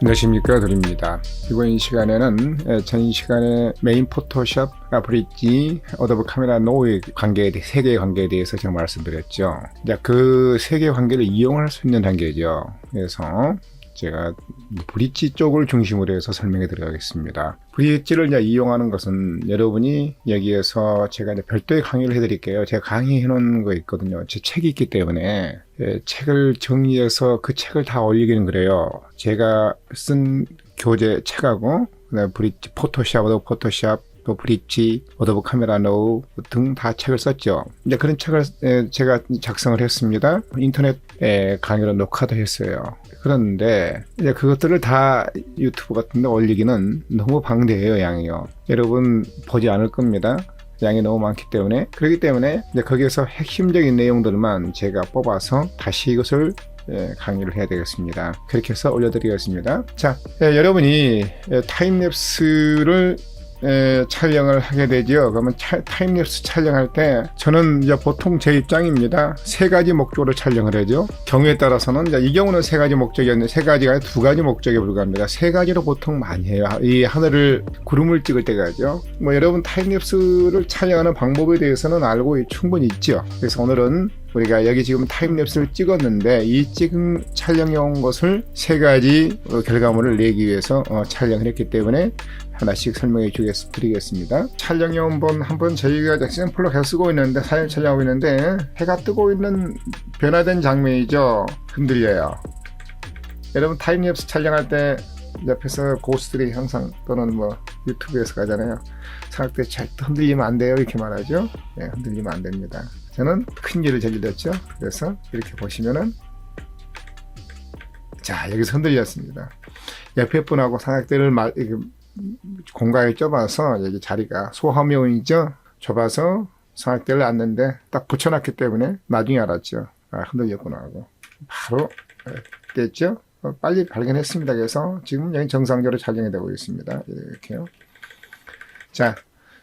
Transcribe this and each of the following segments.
안녕하십니까 드립니다. 이번 이 시간에는 에, 전 시간에 메인 포토샵, 아, 브릿지, 어도브 카메라 노의 관계에 대해 세 개의 관계에 대해서 제가 말씀드렸죠. 그 세 개의 관계를 이용할 수 있는 단계죠. 그래서 제가 브릿지 쪽을 중심으로 해서 설명해 드리겠습니다. 브릿지를 이제 이용하는 것은 여러분이 여기에서 제가 이제 별도의 강의를 해드릴게요. 제가 강의해 놓은 거 있거든요. 제 책이 있기 때문에 예, 책을 정리해서 그 책을 다 올리기는 그래요. 제가 쓴 교재 책하고 그다음에 브릿지 포토샵, 어도브 포토샵 또 브릿지, 어도브 카메라 노우 등다 책을 썼죠. 이제 그런 책을 에, 제가 작성을 했습니다. 인터넷에 강의로 녹화도 했어요. 그런데 이제 그것들을 다 유튜브 같은 데 올리기는 너무 방대해요, 양이요. 여러분 보지 않을 겁니다. 양이 너무 많기 때문에 그렇기 때문에 이제 거기에서 핵심적인 내용들만 제가 뽑아서 다시 이것을 예, 강의를 해야 되겠습니다. 그렇게 해서 올려드리겠습니다. 자, 예, 여러분이 예, 타임랩스를 에, 촬영을 하게 되죠. 그러면 차- 타임랩스 촬영할 때 저는 이제 보통 제 입장입니다. 세 가지 목적으로 촬영을 하죠. 경우에 따라서는 이제 이 경우는 세 가지 목적이었는데 세 가지가 두 가지 목적에 불과합니다. 세 가지로 보통 많이 해요. 이 하늘을 구름을 찍을 때가죠. 뭐 여러분 타임랩스를 촬영하는 방법에 대해서는 알고 충분히 있죠. 그래서 오늘은 우리가 여기 지금 타임랩스를 찍었는데 이 찍은 촬영해 온 것을 세 가지 어, 결과물을 내기 위해서 어, 촬영을 했기 때문에 하나씩 설명해 드리겠습니다. 촬영해 온번 한번 저희가 샘플로 계속 쓰고 있는데 사진 촬영하고 있는데 해가 뜨고 있는 변화된 장면이죠. 흔들려요. 여러분 타임랩스 촬영할 때 옆에서 고스들이 항상 또는 뭐 유튜브에서 가잖아요. 때 절대 흔들리면 안 돼요 이렇게 말하죠. 네, 흔들리면 안 됩니다. 저는 큰 일을 저질렀죠. 그래서 이렇게 보시면은 자 여기서 흔들렸습니다. 옆에 분하고 삼각대를 말, 공간이 좁아서 여기 자리가 소화명이죠. 좁아서 삼각대를 놨는데 딱 붙여놨기 때문에 나중에 알았죠. 아, 흔들렸구나 하고 바로 어, 됐죠. 어, 빨리 발견했습니다. 그래서 지금 여기 정상적으로 촬영이 되고 있습니다. 이렇게요. 자,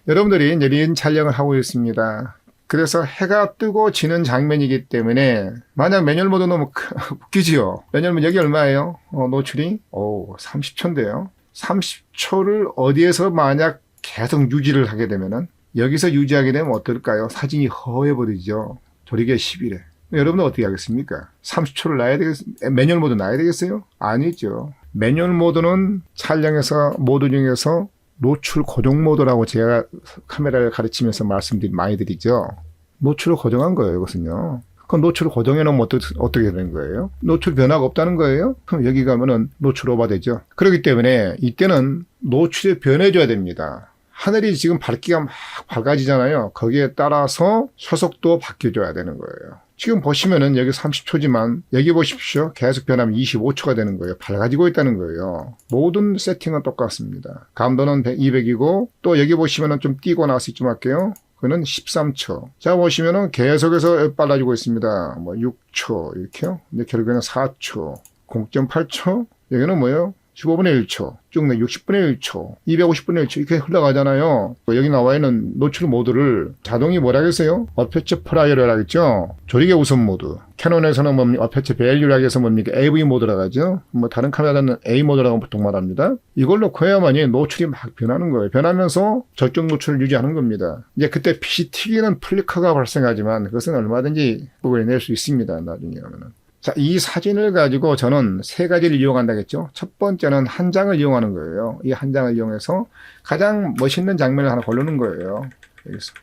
여러분들이 내린 촬영을 하고 있습니다. 그래서 해가 뜨고 지는 장면이기 때문에 만약 매뉴얼 모드 너무 웃기지요. 매뉴얼 모드 여기 얼마예요? 어, 노출이? 오, 30초인데요. 30초를 어디에서 만약 계속 유지를 하게 되면은 여기서 유지하게 되면 어떨까요? 사진이 허해버리죠. 조리개 10일에. 여러분은 어떻게 하겠습니까? 30초를 놔야 되겠, 매뉴얼 모드 놔야 되겠어요? 아니죠. 매뉴얼 모드는 촬영에서 모드 중에서 노출 고정 모드라고 제가 카메라를 가르치면서 말씀드리 많이 드리죠. 노출을 고정한 거예요, 이것은요. 그럼 노출을 고정해 놓으면 어떻게, 어떻게 되는 거예요? 노출 변화가 없다는 거예요? 그럼 여기 가면은 노출 오버되죠. 그렇기 때문에 이때는 노출이 변해줘야 됩니다. 하늘이 지금 밝기가 막 밝아지잖아요. 거기에 따라서 소속도 바뀌어줘야 되는 거예요. 지금 보시면은 여기 30초지만 여기 보십시오. 계속 변하면 25초가 되는 거예요. 밝아지고 있다는 거예요. 모든 세팅은 똑같습니다. 감도는 200이고 또 여기 보시면은 좀 띄고 나와서 이좀 할게요. 그는 13초. 자 보시면은 계속해서 빨라지고 있습니다. 뭐 6초 이렇게요. 근데 결국에는 4초, 0.8초. 여기는 뭐예요? 15분의 1초, 쭉내 60분의 1초, 250분의 1초 이렇게 흘러가잖아요. 여기 나와 있는 노출 모드를 자동이 뭐라겠어요? 어페처 프라이어를 하겠죠? 조리개 우선 모드. 캐논에서는 뭡니까? 어페처 밸류라고 해서 뭡니까? AV 모드라고 하죠? 뭐 다른 카메라는 A 모드라고 보통 말합니다. 이걸 놓고 해야만이 노출이 막 변하는 거예요. 변하면서 저쪽 노출을 유지하는 겁니다. 이제 그때 PC 튀기는 플리커가 발생하지만 그것은 얼마든지 극복을 낼수 있습니다. 나중에 하면은. 자, 이 사진을 가지고 저는 세 가지를 이용한다겠죠. 첫 번째는 한 장을 이용하는 거예요. 이 한 장을 이용해서 가장 멋있는 장면을 하나 고르는 거예요. 여기서.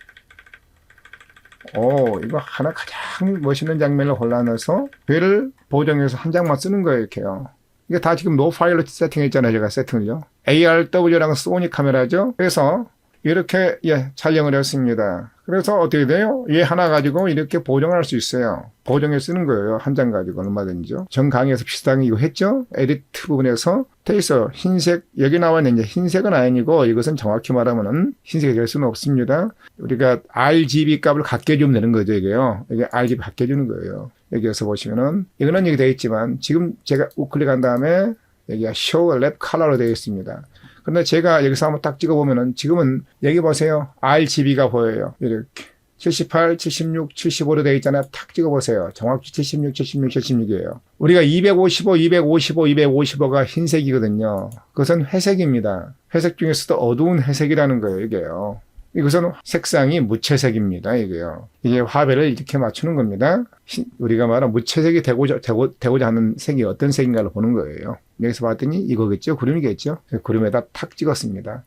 오, 이거 하나 가장 멋있는 장면을 골라내서 배를 보정해서 한 장만 쓰는 거예요, 이렇게요. 이게 다 지금 노 파일로 세팅했잖아요, 제가 세팅을요. ARW라는 소니 카메라죠. 그래서 이렇게 예, 촬영을 했습니다. 그래서 어떻게 돼요? 얘 하나 가지고 이렇게 보정할 수 있어요. 보정해 쓰는 거예요. 한 장 가지고 얼마든지요. 전 강의에서 비슷하게 이거 했죠? 에디트 부분에서 돼 있어. 흰색, 여기 나와 있는 이제 흰색은 아니고 이것은 정확히 말하면은 흰색이 될 수는 없습니다. 우리가 RGB 값을 갖게 해주면 되는 거죠, 이게요. 이게 RGB 갖게 해주는 거예요. 여기에서 보시면은 이거는 여기 되어 있지만 지금 제가 우클릭한 다음에 여기가 Show Lab Color로 되어 있습니다. 근데 제가 여기서 한번 딱 찍어보면은 지금은 여기 보세요. RGB가 보여요. 이렇게. 78, 76, 75로 되어 있잖아요. 탁 찍어보세요. 정확히 76, 76, 76이에요. 우리가 255, 255, 255가 흰색이거든요. 그것은 회색입니다. 회색 중에서도 어두운 회색이라는 거예요, 이게요. 이것은 색상이 무채색입니다, 이게요. 이게 화배를 이렇게 맞추는 겁니다. 흰- 우리가 말하는 무채색이 되고자, 되고, 되고자 하는 색이 어떤 색인가를 보는 거예요. 여기서 봤더니 이거겠죠? 구름이겠죠? 구름에다 탁 찍었습니다.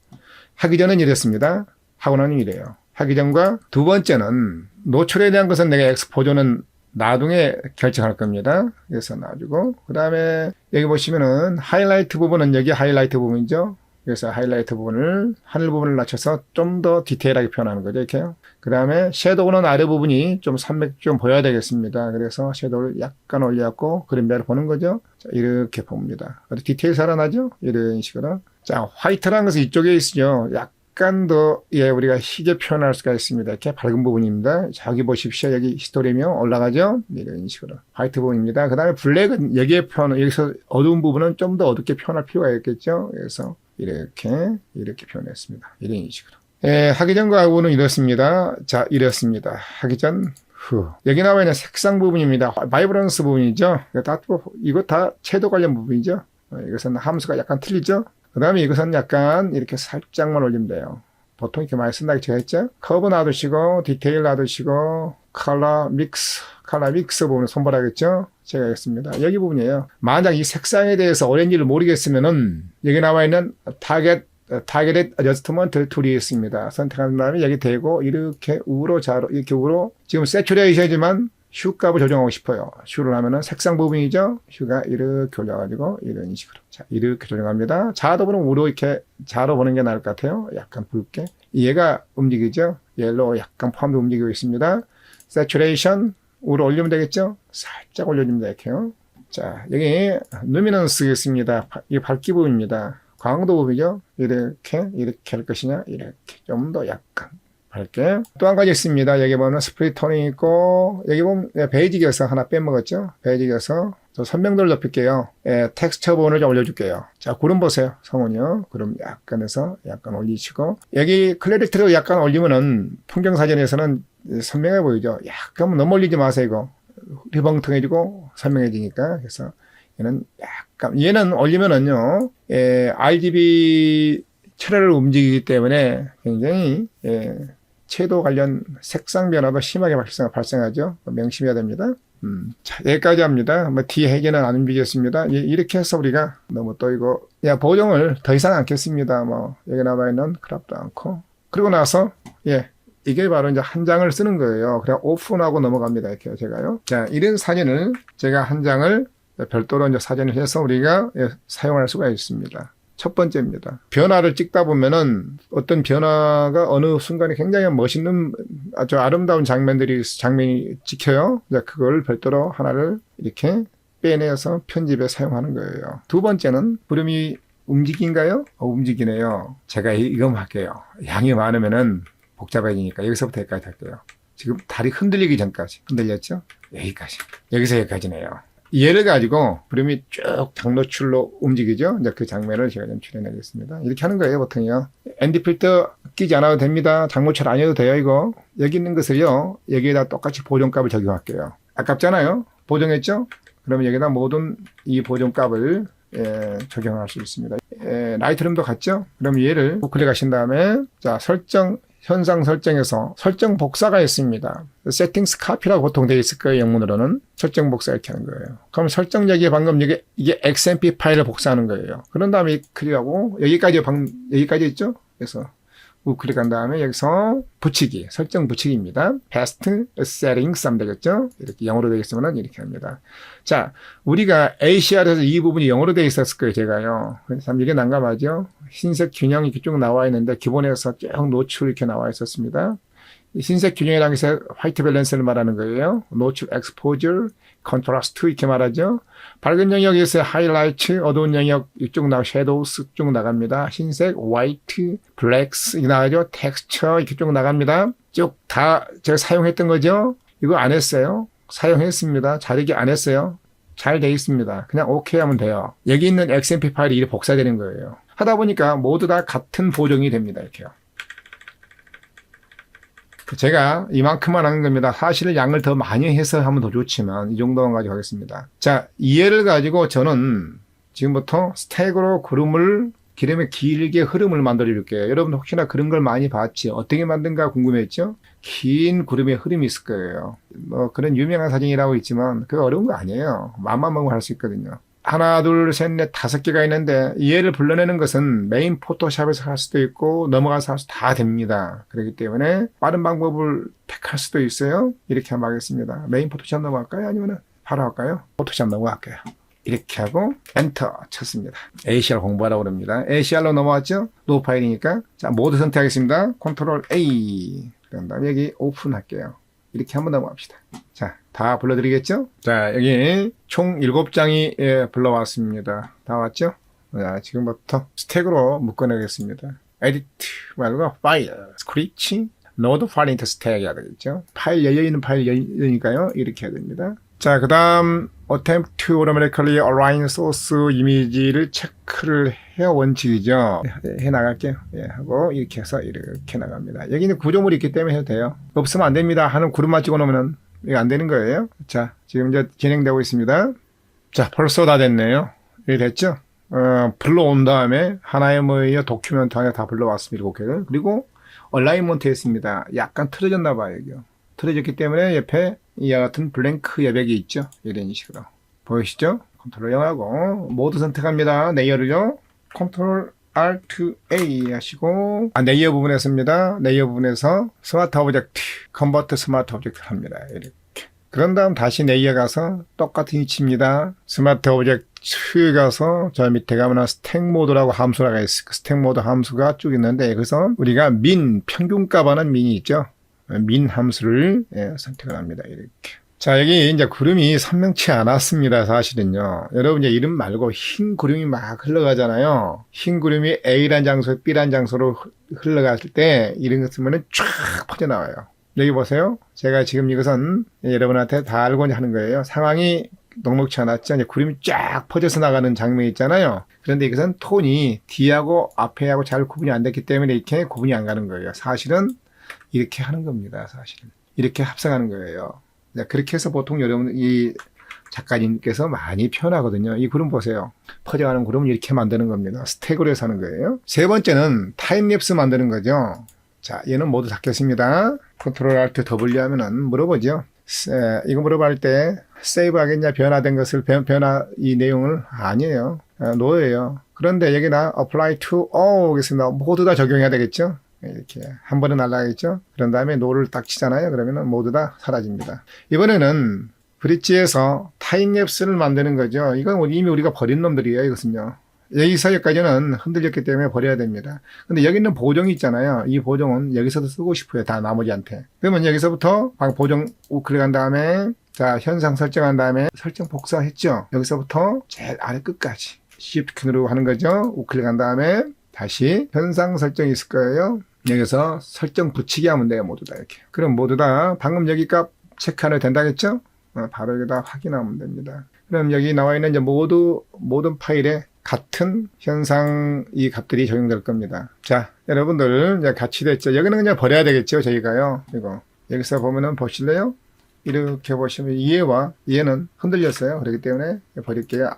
하기 전은 이랬습니다. 하고 나는 이래요. 하기 전과 두 번째는 노출에 대한 것은 내가 엑스포저는 나중에 결정할 겁니다. 그래서 놔주고 그 다음에 여기 보시면은 하이라이트 부분은 여기 하이라이트 부분이죠. 그래서 하이라이트 부분을 하늘 부분을 낮춰서 좀 더 디테일하게 표현하는 거죠. 이렇게요. 그 다음에 섀도우는 아래 부분이 좀 산맥 좀 보여야 되겠습니다. 그래서 섀도우를 약간 올려갖고 그림자를 보는 거죠. 자, 이렇게 봅니다. 디테일 살아나죠? 이런 식으로. 자, 화이트라는 것은 이쪽에 있죠. 약간 더, 예, 우리가 희게 표현할 수가 있습니다. 이렇게 밝은 부분입니다. 자, 여기 보십시오. 여기 히스토리며 올라가죠? 이런 식으로. 화이트 부분입니다. 그 다음에 블랙은 여기에 표현, 여기서 어두운 부분은 좀 더 어둡게 표현할 필요가 있겠죠? 그래서 이렇게, 이렇게 표현했습니다. 이런 식으로. 예, 하기 전과 후는 이렇습니다. 자, 이렇습니다. 하기 전, 후. 여기 나와 있는 색상 부분입니다. 바이브런스 부분이죠. 이거 다, 또- 이거 다 채도 관련 부분이죠. 어, 이것은 함수가 약간 틀리죠. 그 다음에 이것은 약간 이렇게 살짝만 올리면 돼요. 보통 이렇게 많이 쓴다고 제가 했죠. 커브 놔두시고, 디테일 놔두시고, 컬러 믹스, 컬러 믹스 부분을 손발하겠죠. 제가 했습니다. 여기 부분이에요. 만약 이 색상에 대해서 오렌지를 모르겠으면은, 여기 나와 있는 타겟, 타겟 어저스트먼트 툴이 있습니다. 선택한 다음에 여기 대고, 이렇게 우로 좌로, 이렇게 우로, 지금 세츄레이션이지만, 슈 값을 조정하고 싶어요. 슈를 하면은 색상 부분이죠. 슈가 이렇게 올려가지고 이런 식으로. 자, 이렇게 조정합니다. 자도보는 우로 이렇게 자로 보는 게 나을 것 같아요. 약간 붉게. 얘가 움직이죠. 옐로우 약간 포함도 움직이고 있습니다. 세츄레이션 우로 올리면 되겠죠. 살짝 올려줍니다. 이렇게요. 자, 여기 루미넌스 있습니다. 이 밝기 부분입니다. 광도 부분이죠. 이렇게 이렇게 할 것이냐 이렇게 좀 더 약간 밝게. 또 한 가지 있습니다. 여기 보면 스프릿 토닝 있고, 여기 보면 베이지 겨서 하나 빼먹었죠? 베이지 겨서. 저 선명도를 높일게요. 예, 텍스처 부분을 좀 올려줄게요. 자, 구름 보세요. 성운이요. 구름 약간 해서 약간 올리시고. 여기 클래리티로 약간 올리면은 풍경 사진에서는 선명해 보이죠? 약간 너무 올리지 마세요, 이거. 리벙텅해지고 선명해지니까. 그래서 얘는 약간, 얘는 올리면은요, 예, RGB 철회를 움직이기 때문에 굉장히, 예, 채도 관련 색상 변화도 심하게 발생, 발생 하죠. 명심해야 됩니다. 음, 자, 여기까지 합니다. 뭐, 뒤에 해계는 안 움직였습니다. 예, 이렇게 해서 우리가 너무 또 이거, 야, 보정을 더 이상 않겠습니다. 뭐, 여기 나와 있는 크랍도 않고. 그리고 나서, 예, 이게 바로 이제 한 장을 쓰는 거예요. 그냥 오픈하고 넘어갑니다. 이렇게 제가요. 자, 이런 사진을 제가 한 장을 별도로 이제 사진을 해서 우리가 예, 사용할 수가 있습니다. 첫 번째입니다. 변화를 찍다 보면은 어떤 변화가 어느 순간에 굉장히 멋있는 아주 아름다운 장면들이 장면이 찍혀요. 그걸 별도로 하나를 이렇게 빼내서 편집에 사용하는 거예요. 두 번째는 구름이 움직인가요? 어, 움직이네요. 제가 이- 이거 할게요. 양이 많으면은 복잡해지니까 여기서부터 여기까지 할게요. 지금 다리 흔들리기 전까지 흔들렸죠? 여기까지. 여기서 여기까지네요. 얘를 가지고 구름이 쭉 장노출로 움직이죠. 이제 그 장면을 제가 좀 출연하겠습니다. 이렇게 하는 거예요, 보통요. 엔디 필터 끼지 않아도 됩니다. 장노출 아니어도 돼요, 이거. 여기 있는 것을요, 여기에다 똑같이 보정값을 적용할게요. 아깝잖아요? 보정했죠? 그러면 여기다 모든 이 보정값을 예, 적용할 수 있습니다. 예, 라이트룸도 같죠? 그럼 얘를 우클릭 하신 다음에 자 설정 현상 설정에서 설정 복사가 있습니다. 세팅스 카피라고 보통 되어 있을 거예요. 영문으로는 설정 복사 이렇게 하는 거예요. 그럼 설정 여기에 방금 이게 이게 XMP 파일을 복사하는 거예요. 그런 다음에 클릭하고 여기까지 방 여기까지 있죠? 그래서 우클릭 한 다음에 여기서 붙이기 설정 붙이기입니다. Past Settings 하면 되겠죠? 이렇게 영어로 되겠으면 이렇게 합니다. 자, 우리가 ACR에서 이 부분이 영어로 되어 있었을 거예요, 제가요. 참 이게 난감하죠? 흰색 균형이 쭉 나와 있는데, 기본에서 쭉 노출 이렇게 나와 있었습니다. 이 흰색 균형이라는 것은 화이트 밸런스를 말하는 거예요. 노출 exposure, contrast 이렇게 말하죠. 밝은 영역에서 하이라이트, 어두운 영역 이쪽 나가 섀도우스 쭉 나갑니다. 흰색, 화이트, 블랙스 이렇게 나가죠. 텍스처 이렇게 쭉 나갑니다. 쭉 다 제가 사용했던 거죠. 이거 안 했어요. 사용했습니다. 자르기 안 했어요. 잘 돼 있습니다. 그냥 오케이 하면 돼요. 여기 있는 XMP 파일이 복사되는 거예요. 하다 보니까 모두 다 같은 보정이 됩니다. 이렇게요. 제가 이만큼만 하는 겁니다. 사실 양을 더 많이 해서 하면 더 좋지만 이 정도만 가지고 하겠습니다. 자, 이해를 가지고 저는 지금부터 스택으로 구름을 기름에 길게 흐름을 만들어 줄게요. 여러분 혹시나 그런 걸 많이 봤지? 어떻게 만든가 궁금했죠? 긴 구름의 흐름이 있을 거예요. 뭐 그런 유명한 사진이라고 있지만 그거 어려운 거 아니에요. 맘만 먹으면 할 수 있거든요. 하나, 둘, 셋, 넷, 다섯 개가 있는데 이해를 불러내는 것은 메인 포토샵에서 할 수도 있고 넘어가서 할 수 다 됩니다. 그렇기 때문에 빠른 방법을 택할 수도 있어요. 이렇게 한번 하겠습니다. 메인 포토샵 넘어갈까요? 아니면 바로 할까요? 포토샵 넘어갈게요. 이렇게 하고 엔터 쳤습니다. ACR 공부하라고 그럽니다. ACR로 넘어왔죠? 노 파일이니까 자 모드 선택하겠습니다. 컨트롤 A 그런 다음에 여기 오픈할게요. 이렇게 한번 넘어갑시다. 자, 다 불러드리겠죠? 자, 여기 총 7장이 예, 불러왔습니다. 다 왔죠? 자, 지금부터 스택으로 묶어내겠습니다. 에디트 말고 파일, 스크리치, 노드 파일 인터 스택 해야 되겠죠? 파일 열려있는 파일 열리니까요. 이렇게 해야 됩니다. 자, 그 다음 attempt to automatically align source 이미지를 체크를 해야 원칙이죠. 해 나갈게요. 예, 하고 이렇게 해서 이렇게 나갑니다. 여기는 구조물이 있기 때문에 해도 돼요. 없으면 안 됩니다. 하는 구름만 찍어 놓으면 이게 안 되는 거예요. 자, 지금 이제 진행되고 있습니다. 자, 벌써 다 됐네요. 이게 됐죠? 어, 불러온 다음에 하나의 뭐예요? 도큐멘트 안에 다 불러왔습니다. 개를. 그리고 얼라이먼트 했습니다. 약간 틀어졌나 봐요, 여기요. 틀어졌기 때문에 옆에 이와 같은 블랭크 여백이 있죠. 이런 식으로. 보이시죠? 컨트롤 0하고 모두 선택합니다. 레이어를요. 컨트롤 R2A 하시고 아, 레이어 부분에서입니다. 레이어 부분에서 스마트 오브젝트, 컨버트 스마트 오브젝트 합니다. 이렇게. 그런 다음 다시 레이어 가서 똑같은 위치입니다. 스마트 오브젝트 가서 저 밑에 가면 스택 모드라고 함수가 있어요. 그 스택 모드 함수가 쭉 있는데 여기서 우리가 민, 평균값 하는 민이 있죠. 민 함수를 예, 선택을 합니다. 이렇게. 자, 여기 이제 구름이 선명치 않았습니다. 사실은요. 여러분 이제 이름 말고 흰 구름이 막 흘러가잖아요. 흰 구름이 A란 장소, B란 장소로 흘러갔을 때 이런 거 쓰면은 쫙 퍼져나와요. 여기 보세요. 제가 지금 이것은 여러분한테 다 알고 하는 거예요. 상황이 녹록치 않았죠. 이제 구름이 쫙 퍼져서 나가는 장면이 있잖아요. 그런데 이것은 톤이 뒤하고 앞에하고 잘 구분이 안 됐기 때문에 이렇게 구분이 안 가는 거예요. 사실은 이렇게 하는 겁니다. 사실은 이렇게 합성하는 거예요. 자, 그렇게 해서 보통 여러분 이 작가님께서 많이 표현하거든요. 이 구름 보세요. 퍼져가는 구름을 이렇게 만드는 겁니다. 스택으로 해서 하는 거예요. 세 번째는 타임랩스 만드는 거죠. 자, 얘는 모두 닫겠습니다. 컨트롤 알트 W 하면은 물어보죠. 세, 이거 물어볼 때 세이브 하겠냐 변화된 것을 변, 변화 이 내용을 아니에요. 아, 노예요. 그런데 여기 나 apply to all 오겠습니다. 모두 다 적용해야 되겠죠. 이렇게 한 번에 날라가겠죠. 그런 다음에 노를 딱 치잖아요. 그러면은 모두 다 사라집니다. 이번에는 브릿지에서 타임랩스를 만드는 거죠. 이건 이미 우리가 버린 놈들이에요. 이것은요. 여기서 여기까지는 흔들렸기 때문에 버려야 됩니다. 근데 여기 있는 보정이 있잖아요. 이 보정은 여기서도 쓰고 싶어요. 다 나머지한테. 그러면 여기서부터 방 보정 우클릭 한 다음에 자 현상 설정한 다음에 설정 복사했죠. 여기서부터 제일 아래 끝까지 Shift 키 누르고 하는 거죠. 우클릭한 다음에 다시 현상 설정이 있을 거예요. 여기서 설정 붙이기 하면 돼요. 모두 다 이렇게. 그럼 모두 다 방금 여기 값 체크하면 된다겠죠? 어, 바로 여기다 확인하면 됩니다. 그럼 여기 나와 있는 이제 모두 모든 파일에 같은 현상 이 값들이 적용될 겁니다. 자, 여러분들 이제 같이 됐죠. 여기는 그냥 버려야 되겠죠. 저희가요. 이거 여기서 보면은 보실래요? 이렇게 보시면 이해와 이해는 흔들렸어요. 그렇기 때문에 버릴게요.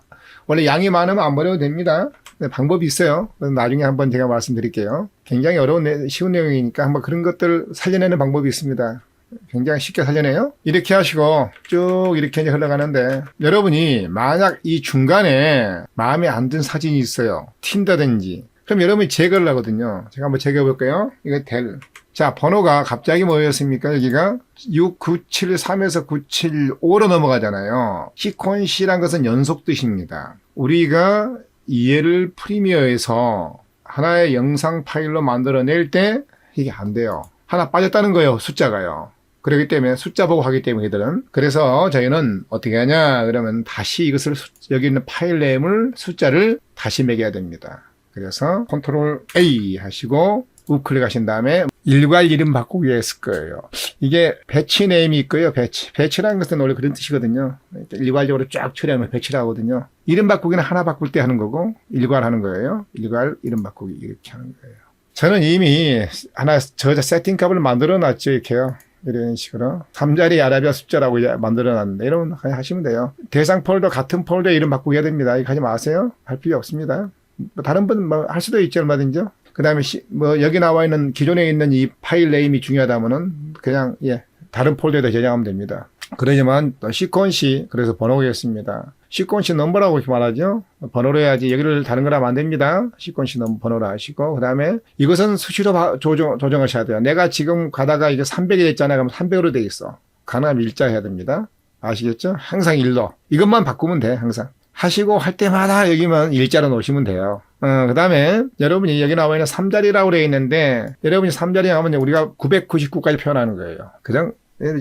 원래 양이 많으면 안 버려도 됩니다. 네, 방법이 있어요. 나중에 한번 제가 말씀드릴게요. 굉장히 어려운 내- 쉬운 내용이니까 한번 그런 것들 살려내는 방법이 있습니다. 굉장히 쉽게 살려내요. 이렇게 하시고 쭉 이렇게 이제 흘러가는데 여러분이 만약 이 중간에 마음에 안 든 사진이 있어요. 튄다든지 그럼 여러분이 제거를 하거든요. 제가 한번 제거해 볼게요. 이거 될. 자, 번호가 갑자기 뭐였습니까? 여기가 6973에서 975로 넘어가잖아요. 시퀀시란 것은 연속 뜻입니다. 우리가 이해를 프리미어에서 하나의 영상 파일로 만들어낼 때 이게 안 돼요. 하나 빠졌다는 거예요. 숫자가요. 그렇기 때문에 숫자 보고 하기 때문에 이들은 그래서 저희는 어떻게 하냐 그러면 다시 이것을 수- 여기 있는 파일 네임을 숫자를 다시 매겨야 됩니다. 그래서 컨트롤 A 하시고 우클릭 하신 다음에 일괄 이름 바꾸기 했을 거예요. 이게 배치 네임이 있고요. 배치. 배치라는 것은 원래 그런 뜻이거든요. 일괄적으로 쫙 처리하면 배치를 하거든요. 이름 바꾸기는 하나 바꿀 때 하는 거고 일괄 하는 거예요. 일괄 이름 바꾸기 이렇게 하는 거예요. 저는 이미 하나 저자 세팅 값을 만들어 놨죠, 이렇게요. 이런 식으로. 3자리 아라비아 숫자라고 이제 만들어 놨는데, 이러면 그냥 하시면 돼요. 대상 폴더 같은 폴더 이름 바꾸게 됩니다. 이거 하지 마세요. 할 필요 없습니다. 뭐 다른 분 뭐 할 수도 있죠, 얼마든지요. 그 다음에 뭐 여기 나와 있는 기존에 있는 이 파일 네임이 중요하다면은 그냥 예, 다른 폴더에다 저장하면 됩니다. 그러지만 또 시퀀시 그래서 번호겠습니다. 시퀀시 넘버라고 이렇게 말하죠. 번호로 해야지 여기를 다른 거라 하면 안 됩니다. 시퀀시 넘버 번호로 하시고 그다음에 이것은 수시로 바- 조정 조정하셔야 돼요. 내가 지금 가다가 이게 300이 됐잖아요. 그럼 300으로 돼 있어. 가능하면 일자 해야 됩니다. 아시겠죠? 항상 일로 이것만 바꾸면 돼. 항상 하시고 할 때마다 여기만 일자로 놓으시면 돼요. 어, 그 다음에 여러분이 여기 나와 있는 3자리라고 되어 있는데 여러분이 3자리 하면 우리가 999까지 표현하는 거예요. 그냥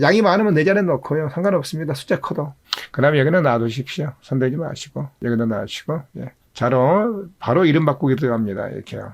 양이 많으면 네 자리 넣고요. 상관없습니다. 숫자 커도. 그 다음에 여기는 놔두십시오. 손대지 마시고 여기다 놔주시고 예. 자로 바로 이름 바꾸기 들어갑니다. 이렇게요.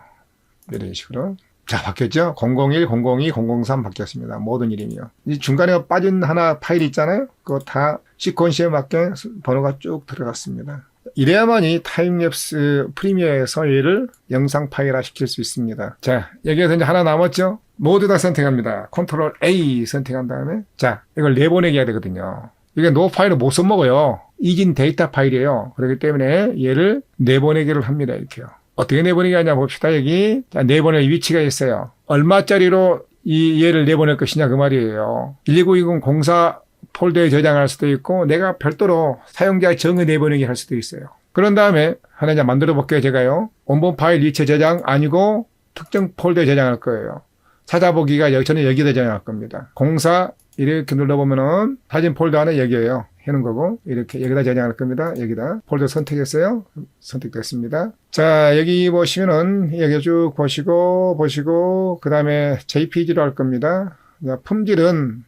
이런 식으로. 자, 바뀌었죠? 001, 002, 003 바뀌었습니다. 모든 이름이요. 이 중간에 빠진 하나 파일 있잖아요? 그거 다 시퀀시에 맞게 번호가 쭉 들어갔습니다. 이래야만이 타임랩스 프리미어에서 얘를 영상 파일화 시킬 수 있습니다. 자, 여기에서 이제 하나 남았죠? 모두 다 선택합니다. 컨트롤 A 선택한 다음에, 자, 이걸 내보내기 해야 되거든요. 이게 노 파일을 못 써먹어요. 이진 데이터 파일이에요. 그렇기 때문에 얘를 내보내기를 합니다. 이렇게요. 어떻게 내보내기 하냐 봅시다. 여기 자, 내보낼 위치가 있어요. 얼마짜리로 이 얘를 내보낼 것이냐 그 말이에요. 12920 공사 폴더에 저장할 수도 있고 내가 별도로 사용자 정의 내보내기 할 수도 있어요. 그런 다음에 하나 이제 만들어 볼게요. 제가요. 원본 파일 위치 저장 아니고 특정 폴더에 저장할 거예요. 찾아보기가 여기 저는 여기다 저장할 겁니다. 공사 이렇게 눌러보면은 사진 폴더 안에 여기에요. 해놓은 거고 이렇게 여기다 저장할 겁니다. 여기다 폴더 선택했어요. 선택됐습니다. 자 여기 보시면은 여기 쭉 보시고 보시고 그 다음에 JPG로 할 겁니다. 자, 품질은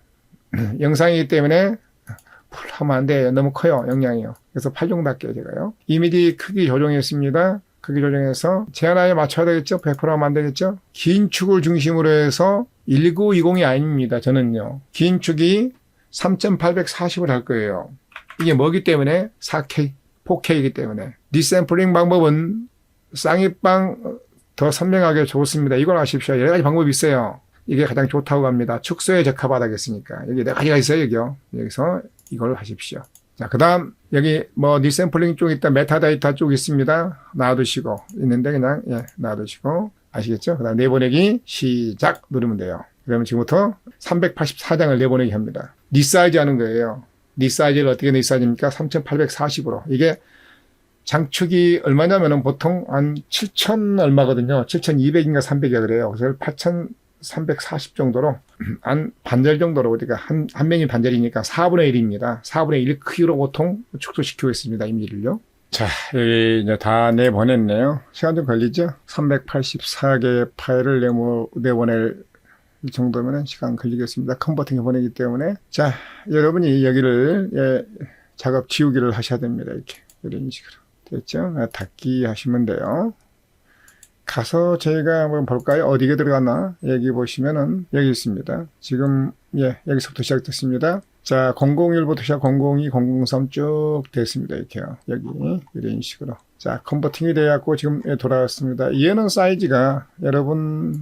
영상이기 때문에 풀 하면 안 돼요. 너무 커요. 영향이요. 그래서 8종 닫게요. 제가요. 이미지 크기 조정했습니다. 크기 조정해서 제한하에 맞춰야 되겠죠? 100% 하면 안 되겠죠? 긴 축을 중심으로 해서 1920이 아닙니다. 저는요. 긴 축이 3840을 할 거예요. 이게 뭐기 때문에 4K, 4K이기 때문에 디샘플링 방법은 쌍입방 더 선명하게 좋습니다. 이걸 아십시오. 여러 가지 방법이 있어요. 이게 가장 좋다고 합니다. 축소에 적합하다겠으니까. 여기 네 가지가 있어요, 여기요. 여기서 이걸 하십시오. 자, 그 다음, 여기 뭐 디샘플링 쪽 있다, 메타데이터 쪽 있습니다. 놔두시고, 있는데 그냥, 예, 놔두시고. 아시겠죠? 그 다음 내보내기 시작 누르면 돼요. 그러면 지금부터 384장을 내보내기 합니다. 리사이즈 하는 거예요. 리사이즈를 어떻게 리사이즈입니까? 3840으로. 이게 장축이 얼마냐면은 보통 한 7천 얼마거든요. 7,200인가 300이야 그래요. 그래서 8,340 정도로 한 반절 정도로 우리가 한, 한 명이 반절이니까 4분의 1입니다. 4분의 1 크기로 보통 축소시키고 있습니다. 이미지를요. 자, 이제 다 내보냈네요. 시간 좀 걸리죠? 384개의 파일을 내모, 내보낼 정도면 시간 걸리겠습니다. 컨버팅해 보내기 때문에. 자, 여러분이 여기를, 예, 작업 지우기를 하셔야 됩니다. 이렇게. 이런 식으로. 됐죠? 아, 닫기 하시면 돼요. 가서 저희가 한번 볼까요? 어디게 들어갔나? 여기 보시면은 여기 있습니다. 지금 예 여기서부터 시작됐습니다. 자 001부터 시작 002, 003 쭉 됐습니다. 이렇게요. 여기 이런 식으로. 자 컨버팅이 돼갖고 지금 예, 돌아왔습니다. 얘는 사이즈가 여러분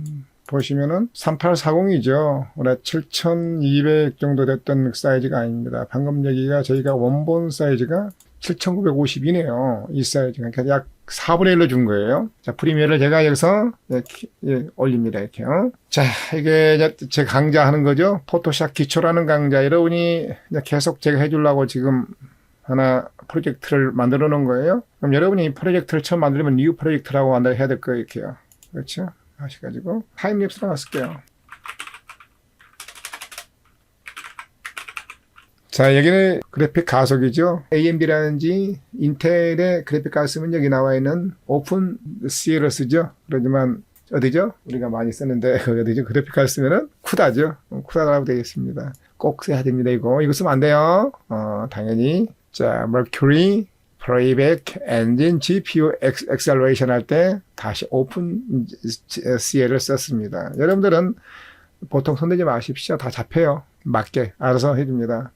보시면은 3840이죠. 원래 7200 정도 됐던 사이즈가 아닙니다. 방금 여기가 저희가 원본 사이즈가 7952네요. 이 사이즈가. 그러니까 약 4분의 1로 준 거예요. 자, 프리미어를 제가 여기서 이렇게, 예, 올립니다. 이렇게요. 자, 이게 제 강좌 하는 거죠. 포토샵 기초라는 강좌. 여러분이 계속 제가 해주려고 지금 하나 프로젝트를 만들어 놓은 거예요. 그럼 여러분이 이 프로젝트를 처음 만들면 뉴 프로젝트라고 만들어 해야 될 거예요. 이렇게요. 그렇죠? 하셔가지고 타임랩스로 놨을게요. 자, 여기는 그래픽 가속이죠. AMD라든지 인텔의 그래픽 카드 쓰면 여기 나와 있는 오픈 C를 쓰죠. 그러지만 어디죠? 우리가 많이 쓰는데 어디죠? 그래픽 카드 쓰면은 쿠다죠. 어, 쿠다라고 되어 있습니다. 꼭 써야 됩니다. 이거 이거 쓰면 안 돼요. 어, 당연히 자, Mercury Playback Engine GPU Acceleration 할때 다시 오픈 CL을 썼습니다. 여러분들은 보통 손대지 마십시오. 다 잡혀요. 맞게 알아서 해줍니다.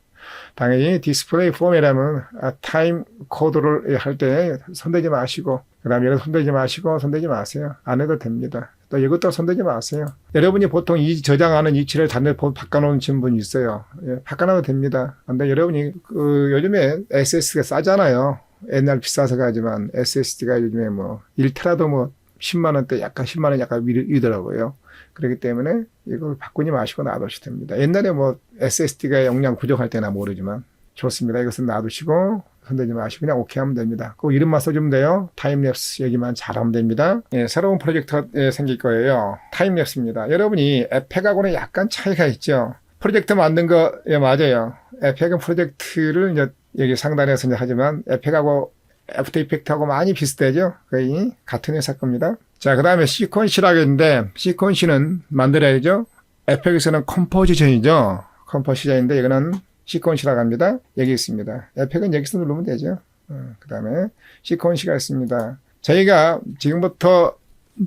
당연히 디스플레이 폼이라면 아, 타임 코드를 할 때 손대지 마시고 그다음에 이거 손대지 마시고 손대지 마세요. 안 해도 됩니다. 또 이것도 손대지 마세요. 여러분이 보통 이 저장하는 위치를 단내 바꿔놓으신 분이 있어요. 예, 바꿔놔도 됩니다. 근데 여러분이 그 요즘에 SSD가 싸잖아요. 옛날 비싸서 가지만 SSD가 요즘에 뭐 1테라도 뭐 10만 원대 약간 10만 원 약간 위- 위더라고요. 그렇기 때문에 이걸 바꾸지 마시고 놔두셔도 됩니다. 옛날에 뭐 SSD가 용량 부족할 때나 모르지만 좋습니다. 이것은 놔두시고 손대지 마시고 그냥 오케이 하면 됩니다. 그 이름만 써주면 돼요. 타임랩스 얘기만 잘하면 됩니다. 예, 새로운 프로젝트가 예, 생길 거예요. 타임랩스입니다. 여러분이 에펙하고는 약간 차이가 있죠. 프로젝트 만든 거 예, 맞아요. 에펙은 프로젝트를 이제 여기 상단에서 이제 하지만 에펙하고 애프터 이펙트하고 많이 비슷하죠. 거의 같은 회사 겁니다. 자, 그 다음에 시퀀시라고 했는데, 시퀀시는 만들어야죠. 에펙에서는 컴포지션이죠. 컴포지션인데, 이거는 시퀀시라고 합니다. 여기 있습니다. 에펙은 여기서 누르면 되죠. 그 다음에 시퀀시가 있습니다. 저희가 지금부터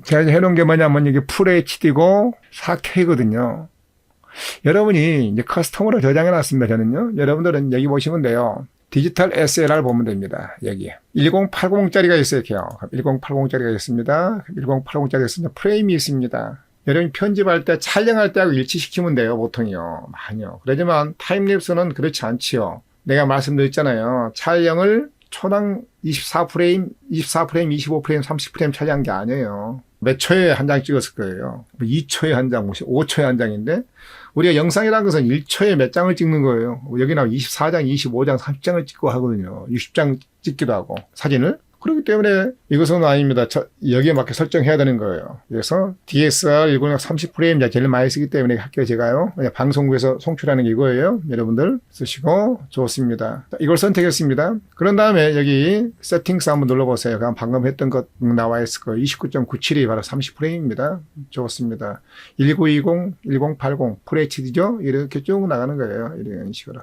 제가 해놓은 게 뭐냐면, 이게 풀 HD고 4K거든요. 여러분이 이제 커스텀으로 저장해 놨습니다. 저는요. 여러분들은 여기 보시면 돼요. 디지털 SLR 보면 됩니다. 여기. 1080짜리가 있어요. 이렇게요. 1080짜리가 있습니다. 1080짜리가 있습니다. 프레임이 있습니다. 여러분이 편집할 때, 촬영할 때하고 일치시키면 돼요. 보통이요. 많이요. 그러지만 타임랩스는 그렇지 않지요. 내가 말씀드렸잖아요. 촬영을 초당 24프레임, 24프레임, 25프레임, 30프레임 촬영한 게 아니에요. 몇 초에 한 장 찍었을 거예요. 뭐 2초에 한 장, 5초에 한 장인데, 우리가 영상이라는 것은 1초에 몇 장을 찍는 거예요. 여기 나와 24장, 25장, 30장을 찍고 하거든요. 60장 찍기도 하고, 사진을. 그렇기 때문에 이것은 아닙니다. 저, 여기에 맞게 설정해야 되는 거예요. 그래서 DSR 1060 30프레임 제일 많이 쓰기 때문에 학교 제가요. 그냥 방송국에서 송출하는 게 이거예요. 여러분들 쓰시고 좋습니다. 자, 이걸 선택했습니다. 그런 다음에 여기 세팅스 한번 눌러보세요. 방금 했던 것 나와 있을 거예요. 29.97이 바로 30프레임입니다. 좋습니다. 1920, 1080, FHD죠? 이렇게 쭉 나가는 거예요. 이런 식으로.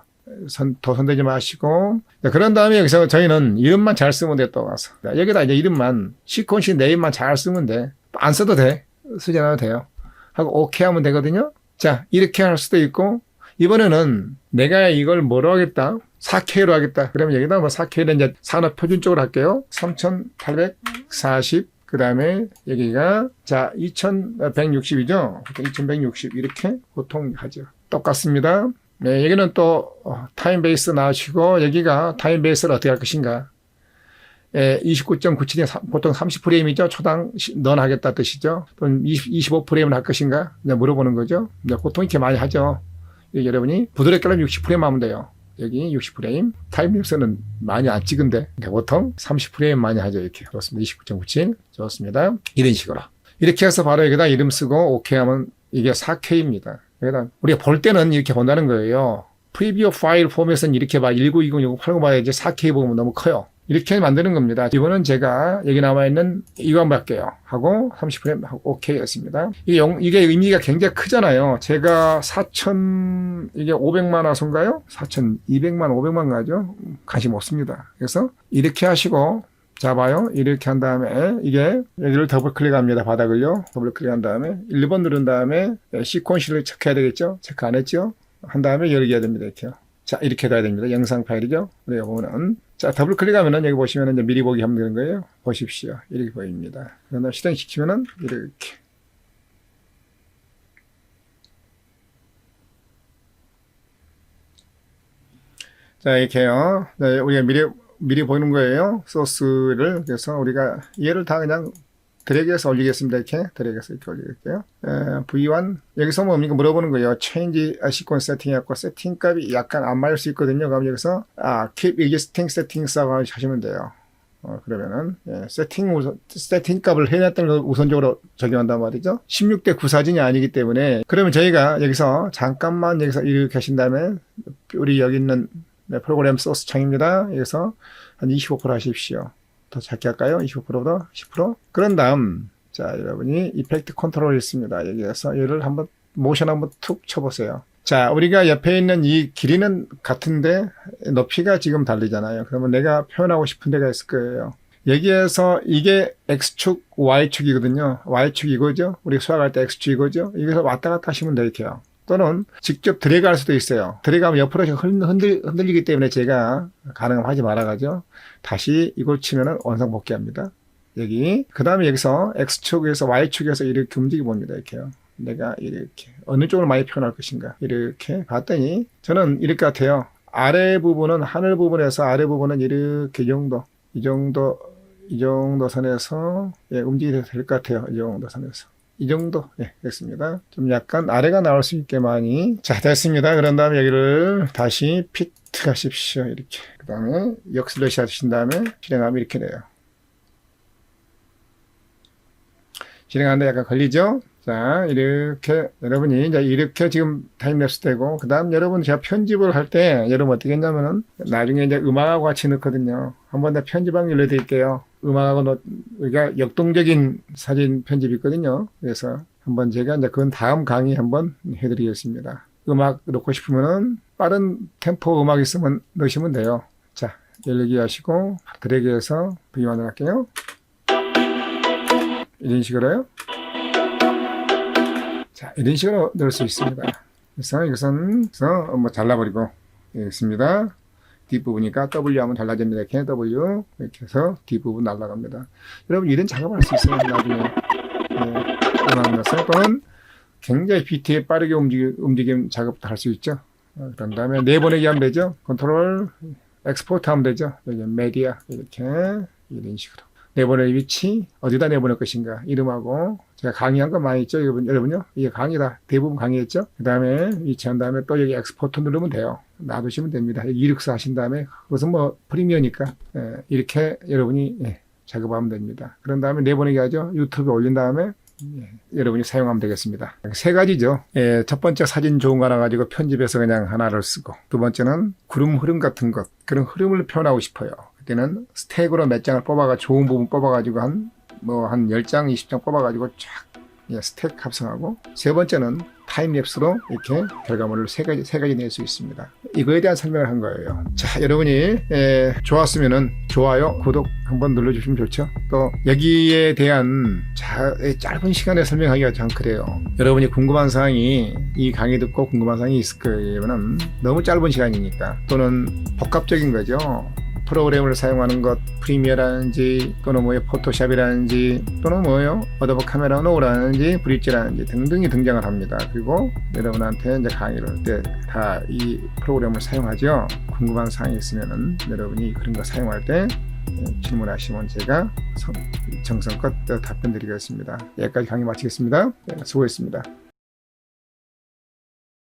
선, 더 손대지 마시고. 자, 그런 다음에 여기서 저희는 이름만 잘 쓰면 돼, 또 와서. 자, 여기다 이제 이름만, 시퀀시 네임만 잘 쓰면 돼. 안 써도 돼. 쓰지 않아도 돼요. 하고, 오케이 하면 되거든요. 자, 이렇게 할 수도 있고, 이번에는 내가 이걸 뭐로 하겠다? 4K로 하겠다. 그러면 여기다 뭐 4K를 이제 산업 표준 쪽으로 할게요. 3840. 그 다음에 여기가, 자, 2160이죠? 2160. 이렇게 보통 하죠. 똑같습니다. 네, 여기는 또 어, 타임 베이스 나오시고 여기가 타임 베이스를 어떻게 할 것인가. 예, 29.97이 보통 30프레임이죠. 초당 시- 넌 하겠다 뜻이죠. 20, 25프레임을 할 것인가. 이제 물어보는 거죠. 이제 보통 이렇게 많이 하죠. 여러분이 부드럽게 하면 60프레임 하면 돼요. 여기 60프레임. 타임랩스는 많이 안 찍은데 보통 30프레임 많이 하죠. 이렇게. 그렇습니다. 29.97. 좋습니다. 이런 식으로. 이렇게 해서 바로 여기다 이름 쓰고 오케이 하면 이게 4K입니다. 그러니까 우리가 볼 때는 이렇게 본다는 거예요. 프리뷰어 파일 포맷은 이렇게 봐. 1920, 1080 봐야지 4K 보면 너무 커요. 이렇게 만드는 겁니다. 이번은 제가 여기 나와 있는 이거 한번 할게요. 하고 30프레임 하고 오케이 했습니다. 이게, 영- 이게 의미가 굉장히 크잖아요. 제가 4천, 이게 500만 화소인가요? 4,200만, 500만 가죠? 관심 없습니다. 그래서 이렇게 하시고 잡아요. 이렇게 한 다음에 이게 여기를 더블 클릭합니다. 바닥을요. 더블 클릭한 다음에 1번 누른 다음에 시퀀시를 체크해야 되겠죠? 체크 안 했죠? 한 다음에 열기 해야 됩니다. 이렇게요. 자, 이렇게 돼야 됩니다. 영상 파일이죠? 우리가 보면은. 자, 더블 클릭하면은 여기 보시면은 이제 미리 보기 하면 되는 거예요. 보십시오. 이렇게 보입니다. 그 다음에 실행시키면은 이렇게. 자, 이렇게요. 네, 우리가 미리, 미리 보이는 거예요. 소스를. 그래서 우리가 얘를 다 그냥 드래그해서 올리겠습니다. 이렇게 드래그해서 이렇게 올릴게요. 에, V1 여기서 뭡니까 물어보는 거예요. change sequence 세팅 해갖고 세팅 값이 약간 안 맞을 수 있거든요. 그럼 여기서 아 keep existing settings라고 하시면 돼요. 어, 그러면은 예, 세팅 우선 세팅 값을 해놨던 걸 우선적으로 적용한단 말이죠. 16대 9 사진이 아니기 때문에 그러면 저희가 여기서 잠깐만 여기서 이렇게 하신 다음에 우리 여기 있는 네, 프로그램 소스 창입니다. 여기서 한 25% 하십시오. 더 작게 할까요? 25%더 10%? 그런 다음 자 여러분이 이펙트 컨트롤이 있습니다. 여기에서 얘를 한번 모션 한번 툭 쳐보세요. 자 우리가 옆에 있는 이 길이는 같은데 높이가 지금 다르잖아요. 그러면 내가 표현하고 싶은 데가 있을 거예요. 여기에서 이게 X축, Y축이거든요. Y축 이거죠. 우리 수학할 때 X축 이거죠. 여기서 왔다 갔다 하시면 돼요. 이렇게요. 또는 직접 드래그할 수도 있어요. 드래그하면 옆으로 흔- 흔들, 흔들리기 때문에 제가 가능하지 말아가죠. 다시 이걸 치면은 원상 복귀합니다. 여기 그 다음에 여기서 X축에서 Y축에서 이렇게 움직여 봅니다. 이렇게요. 내가 이렇게 어느 쪽을 많이 표현할 것인가 이렇게 봤더니 저는 것 같아요. 아래 부분은 하늘 부분에서 아래 부분은 이렇게 이 정도 이 정도 이 정도 선에서 예, 움직이도 될것 같아요. 이 정도 선에서. 이 정도 예, 됐습니다. 좀 약간 아래가 나올 수 있게 많이 자 됐습니다. 그런 다음에 여기를 다시 피트 하십시오. 이렇게 그 다음에 역슬러시 하신 다음에 실행하면 이렇게 돼요. 실행하는데 약간 걸리죠? 자, 이렇게, 여러분이 이제 이렇게 지금 타임랩스 되고, 그 다음 여러분 제가 편집을 할 때, 여러분 어떻게 했냐면은, 나중에 이제 음악하고 같이 넣거든요. 한번 더 편집하기 올려드릴게요. 음악하고 넣, 우리가 역동적인 사진 편집이 있거든요. 그래서 한번 제가 이제 그건 다음 강의 한번 해드리겠습니다. 음악 넣고 싶으면은, 빠른 템포 음악 있으면 넣으시면 돼요. 자, 열리기 하시고, 드래그해서 비교하도록 할게요. 이런 식으로요. 자, 이런 식으로 넣을 수 있습니다. 그래서 이것은 그래서 뭐 잘라버리고 있습니다. 뒷부분이니까 W 하면 달라집니다. 이렇게 W 이렇게 해서 뒷부분 날라갑니다. 여러분 이런 작업을 할 수 있어요. 나중에 네, 음악 넣어서 또는 굉장히 BT에 빠르게 움직임, 움직임 작업도 할 수 있죠. 어, 그런 다음에 내보내기 하면 되죠. 컨트롤 엑스포트 하면 되죠. 여기 메디아 이렇게 이런 식으로. 내보낼 위치 어디다 내보낼 것인가 이름하고 제가 강의한 거 많이 있죠 여러분 여러분요? 이게 강의다. 대부분 강의했죠? 그 다음에 위치한 다음에 또 여기 엑스포트 누르면 돼요. 놔두시면 됩니다. 이력서 하신 다음에 그것은 뭐 프리미어니까 예, 이렇게 여러분이 예, 작업하면 됩니다. 그런 다음에 내보내기 하죠. 유튜브에 올린 다음에 예, 여러분이 사용하면 되겠습니다. 세 가지죠. 예, 첫 번째 사진 좋은 거 하나 가지고 편집해서 그냥 하나를 쓰고 두 번째는 구름 흐름 같은 것 그런 흐름을 표현하고 싶어요. 그때는 스택으로 몇 장을 뽑아가 좋은 부분 뽑아가지고 한 뭐 한 10장, 20장 뽑아가지고 쫙 예, 스택 합성하고 세 번째는 타임랩스로 이렇게 결과물을 세 가지 세 가지 낼 수 있습니다. 이거에 대한 설명을 한 거예요. 자, 여러분이 예, 좋았으면은 좋아요, 구독 한번 눌러주시면 좋죠. 또 여기에 대한 자, 예, 짧은 시간에 설명하기가 참 그래요. 여러분이 궁금한 사항이 이 강의 듣고 궁금한 사항이 있을 거면은 너무 짧은 시간이니까 또는 복합적인 거죠. 프로그램을 사용하는 것, 프리미어라든지 또는 뭐요 포토샵이라든지 또는 뭐요 어도브 카메라 노라든지 브릿지라든지 등등이 등장을 합니다. 그리고 여러분한테 이제 강의를 때다 이 프로그램을 사용하죠. 궁금한 사항이 있으면은 여러분이 그런 거 사용할 때 예, 질문하시면 제가 성- 정성껏 답변 드리겠습니다. 여기까지 강의 마치겠습니다. 네, 수고했습니다.